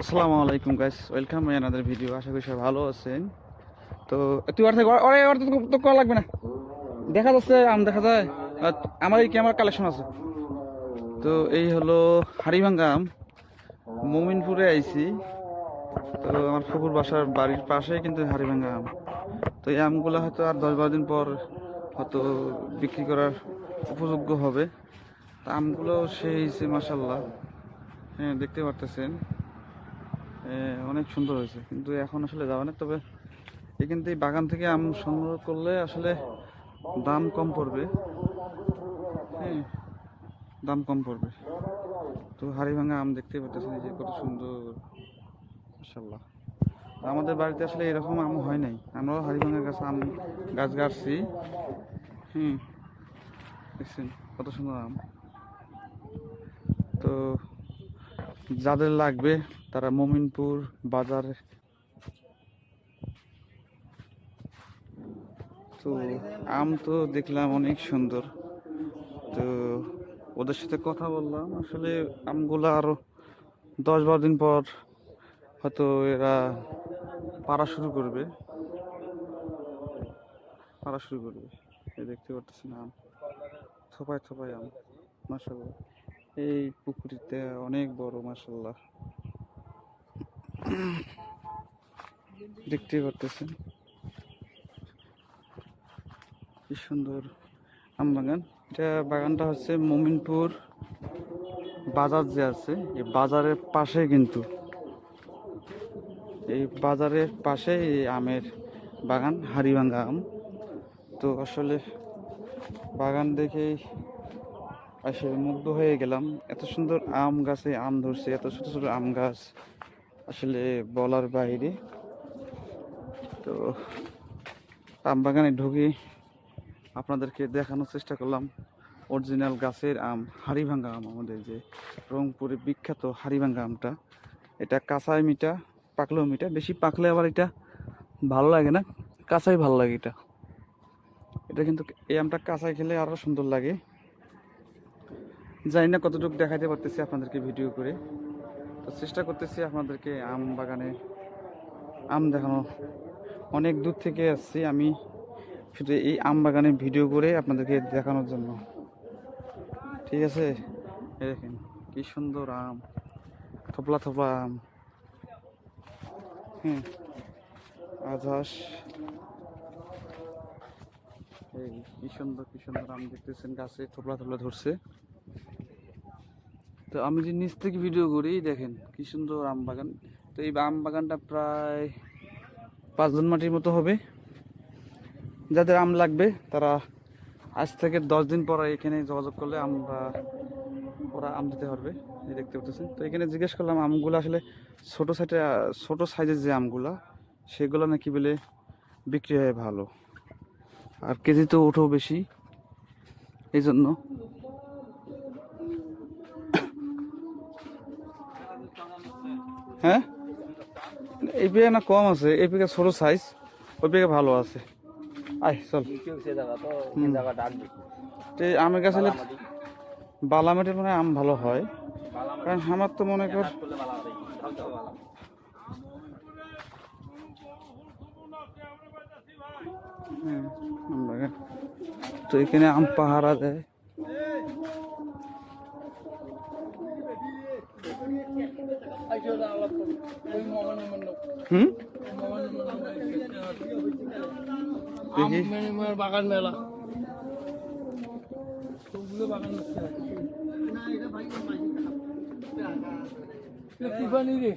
আসসালামু আলাইকুম guys welcome another video আশা করি সবাই ভালো আছেন। তো তুই আর থেকে ওরে ওর তো তো করা লাগবে না। দেখা যাচ্ছে আম দেখা যায়। আমার এই ক্যামেরা কালেকশন আছে। তো এই হলো হাড়িভাঙ্গা আম। মোমিনপুরে আইছি। তো আমার ফুকুর বাসার বাড়ির পাশে কিন্তু হাড়িভাঙ্গা আম। তো এই আমগুলো হয়তো আর দশ বারো দিন পর হয়তো বিক্রি করার উপযোগ্য হবে। তা আমগুলো সেই মাসাল্লাহ হ্যাঁ দেখতে পারতেছেন। অনেক সুন্দর হয়েছে, কিন্তু এখন আসলে যাবে না তবে এখান থেকে বাগান থেকে আম সংগ্রহ করলে আসলে দাম কম পড়বে। হ্যাঁ দাম কম পড়বে। তো হাড়ি ভাঙা আম দেখতে পারতেছেন যে কত সুন্দর মাসাল্লাহ আমাদের বাড়িতে আসলে এরকম আম হয় নাই। আমরাও হাড়ি ভাঙা গাছ, আম গাছ গাড়ছি। হুম দেখছেন, কত সুন্দর আম। তো যাদের লাগবে তারা মমিনপুর বাজার। তো আম তো দেখলাম অনেক সুন্দর। তো ওদের সাথে কথা বললাম। আসলে আমগুলো আরও দশ বারো দিন পর হয়তো এরা পাড়া শুরু করবে। পাড়া শুরু করবে। দেখতে না আম। থোপায় থোপায় আম মাসাল্লাহ এই পুকুরিতে অনেক বড় মাসাল্লাহ দেখতে পারতেছেন। কি সুন্দর আম বাগান। এটা বাগানটা হচ্ছে মমিনপুর বাজার যে আছে, এই বাজারের পাশে কিন্তু। এই বাজারের পাশে এই আমের বাগান হাড়িভাঙ্গা আম। তো আসলে বাগান দেখেই আসলে মুগ্ধ হয়ে গেলাম। এত সুন্দর আম গাছে আম ধরছে, এত ছোট ছোট আম গাছ আসলে বলার বাইরে। তো আম বাগানে ঢুকে আপনাদেরকে দেখানোর চেষ্টা করলাম। অরিজিনাল গাছের আম, হাড়িভাঙ্গা আম আমাদের যে রংপুরে বিখ্যাত হাড়িভাঙ্গা আমটা। এটা কাঁচাই মিঠা, পাকলেও মিঠা, বেশি পাকলে আবার এটা ভালো লাগে না, কাঁচাই ভালো লাগে এটা। এটা কিন্তু এই আমটা কাঁচাই খেলে আরও সুন্দর লাগে। জানি না কতটুকু দেখাতে পারতেছি আপনাদেরকে ভিডিও করে। তো চেষ্টা করতেছি আপনাদেরকে আম বাগানে আম দেখানো। অনেক দূর থেকে আসছি আমি শুধু এই আম বাগানে ভিডিও করে আপনাদেরকে দেখানোর জন্য। ঠিক আছে? দেখেন, কি সুন্দর আম, থোপলা থোপলা আম। হ্যাঁ আধাস এই কি সুন্দর কি সুন্দর আম দেখতেছেন, গাছে থোপলা থোপলা ধরছে। তো আমি যে নিচ থেকে ভিডিও করি, দেখেন কি সুন্দর আম বাগান। তো এই আম বাগানটা প্রায় পাঁচজন মাটির মতো হবে। যাদের আম লাগবে, তারা আজ থেকে দশ দিন পর এখানে যোগাযোগ করলে আমরা ওরা আম দিতে পারবে। দেখতে পাচ্ছেন। তো এখানে জিজ্ঞেস করলাম, আমগুলো আসলে ছোটো সাইজে ছোটো সাইজের যে আমগুলা, সেগুলো নাকি বলে বিক্রি হয় ভালো। আর কেজি তো ওঠেও বেশি। এই জন্য হ্যাঁ? এই না কম আছে, এই পেকে ছোট সাইজ ওই ভালো আছে। আয়, চল। আমের গাছ হলে বালামাটির মানে আম ভালো হয়। কারণ আমার তো মনে কর। তো এখানে আম পাহারা দেয়। হুম? বাগান মেলা সবগুলো বাগান রে